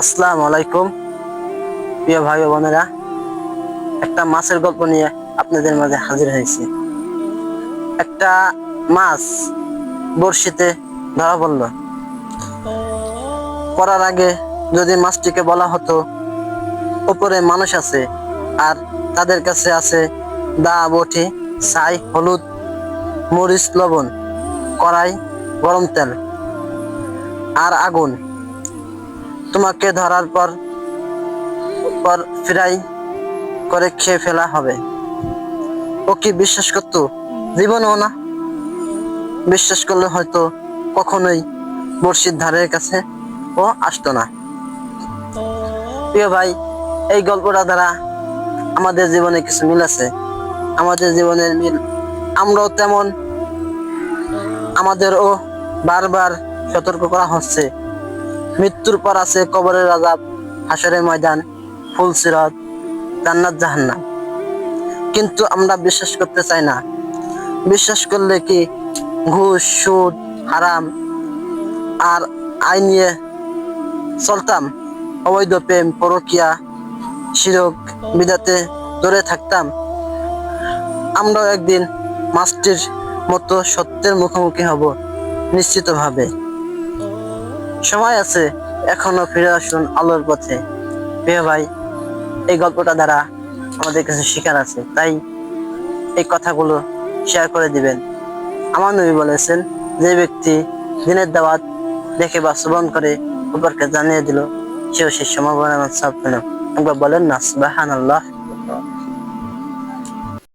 আসসালামু আলাইকুম। প্রিয় ভাই বোনেরা, একটা মাছের গল্প নিয়ে আপনাদের মাঝে হাজির হয়েছি। একটা মাছ বড়শিতে ধরা পড়ল। পড়ার আগে যদি মাছটিকে বলা হতো উপরে মানুষ আছে আর তাদের কাছে আছে দা, বটি, ছাই, হলুদ, মরিচ, লবণ, কড়াই, গরম তেল আর আগুন। তোমাকে ধরার পর পর ফ্রাই করে খেয়ে ফেলা হবে। ও কি বিশ্বাস করতো? জীবনেও না। বিশ্বাস করলে হয়তো কখনোই বর্ষির ধারের কাছে ও আসতো না। প্রিয় ভাই, এই গল্পটা দ্বারা আমাদের জীবনে কিছু মিল আছে। আমাদের জীবনের মিল আমরাও তেমন। আমাদেরও বারবার সতর্ক করা হচ্ছে। মৃত্যুর পর আছে কবরের আজাব হাসরের ময়দান, ফুল সিরাত, জান্নাত, জাহান্নাম। কিন্তু আমরা বিশ্বাস করতে চাই না। বিশ্বাস করলে কি ঘুষ, সুদ, হারাম আর আইন নিয়ে চলতাম? অবৈধ প্রেম, পরকিয়া, শিরক, বিদাতে ধরে থাকতাম। আমরাও একদিন মাছটির মতো সত্যের মুখোমুখি হব, নিশ্চিতভাবে। সময় আছে, এখনও ফিরে আসুন আলোর পথে। প্রিয় ভাই, এই গল্পটা দ্বারা আমাদের কাছে শিকার আছে, তাই এই কথাগুলো শেয়ার করে দিবেন। আমার নবী বলেছেন, যে ব্যক্তি দিনের দাওয়াত দেখে বাস্তবায়ন করে উপরকে জানিয়ে দিল, সেও সে সম্ভাবনা সাফ একবার বলেন না সুবাহান আল্লাহ